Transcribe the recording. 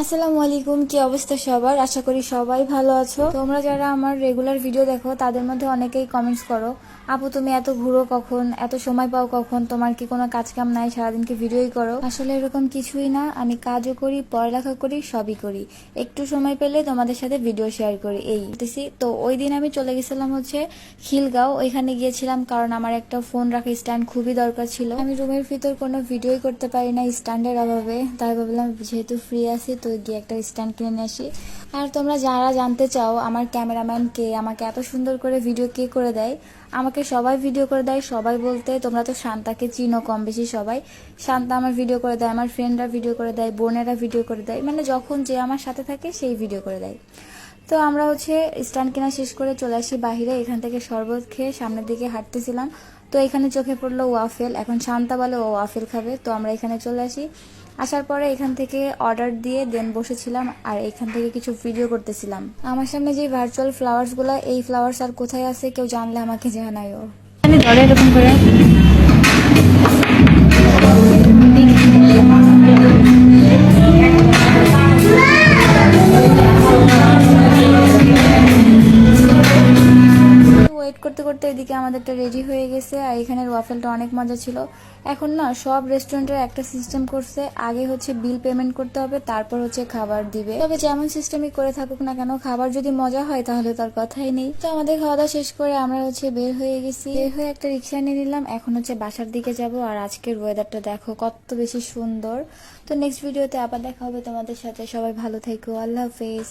আসসালামু আলাইকুম, কি অবস্থা সবার? আশা করি সবাই ভালো আছো। তোমরা যারা আমার রেগুলার ভিডিও দেখো, তাদের মধ্যে অনেকেই কমেন্টস করো, আপু, তুমি এত ঘুরো কখন? এত সময় পাও কখন? তোমার কি কোনো কাজ কাম নাই? সারাদিন কি ভিডিওই করো? আসলে এরকম কিছুই না। আমি কাজও করি, পড়ালেখা করি, সবই করি। একটু সময় পেলে তোমাদের সাথে ভিডিও শেয়ার করি। এই। তো ওই দিন আমি চলে গেছিলাম হচ্ছে খিলগাঁও। ওইখানে গিয়েছিলাম কারণ আমার একটা ফোন রাখা স্ট্যান্ড খুবই দরকার ছিল। আমি রুমের ভিতর কোনো ভিডিওই করতে পারি না স্ট্যান্ডের অভাবে। তাই ভাবলাম যেহেতু ফ্রি আছি তো গিয়ে একটা স্ট্যান্ড কিনে নিয়ে আসি। আর তোমরা যারা জানতে চাও আমার ক্যামেরাম্যান কে, আমাকে এত সুন্দর করে ভিডিও কে করে দেয়, আমাকে সবাই ভিডিও করে দেয়। সবাই বলতে তোমরা তো শান্তাকে চিনো কম বেশি সবাই। শান্তা আমার ভিডিও করে দেয়, আমার ফ্রেন্ডরা ভিডিও করে দেয়, বোনেরা ভিডিও করে দেয়। মানে যখন যে আমার সাথে থাকে সেই ভিডিও করে দেয়। তো আমরা হচ্ছে স্ট্যান্ড কেনা শেষ করে চলে আসি বাহিরে। এখান থেকে শরবত খেয়ে সামনের দিকে হাঁটতেছিলাম। তো এখানে চোখে পড়ল ওয়াফেল এখন শান্তা বলে ও ওয়াফেল খাবে, তো আমরা এখানে চলে আসি। আসার পরে এখান থেকে অর্ডার দিয়ে দেন বসেছিলাম আর এখান থেকে কিছু ভিডিও করতেছিলাম। আমার সামনে যে ভার্চুয়াল ফ্লাওয়ার্সগুলা, এই ফ্লাওয়ার্স আর কোথায় আছে কেউ জানলে আমাকে জানাইও ধরে এরকম করে। ওয়েট করতে করতে এদিকে আমাদেরটা রেডি হয়ে গেছে, আর এখানের ওয়াফেলটা অনেক মজা ছিল। এখন না, সব রেস্টুরেন্টের একটা সিস্টেম করছে। আগে হচ্ছে বিল পেমেন্ট করতে হবে, তারপর হচ্ছে খাবার দিবে। তবে যেমন সিস্টেমই করে থাকুক না কেন, খাবার যদি মজা হয় তাহলে তার কথাই নেই। তো আমাদের খাওয়া দাওয়া শেষ করে আমরা হচ্ছে বের হয়ে গেছি। বের হয়ে একটা রিক্সা নিয়ে নিলাম, এখন হচ্ছে বাসার দিকে যাব। আর আজকের ওয়েদারটা দেখো কত বেশি সুন্দর। তো নেক্সট ভিডিওতে আবার দেখা হবে তোমাদের সাথে। সবাই ভালো থেকো, আল্লাহ হাফেজ।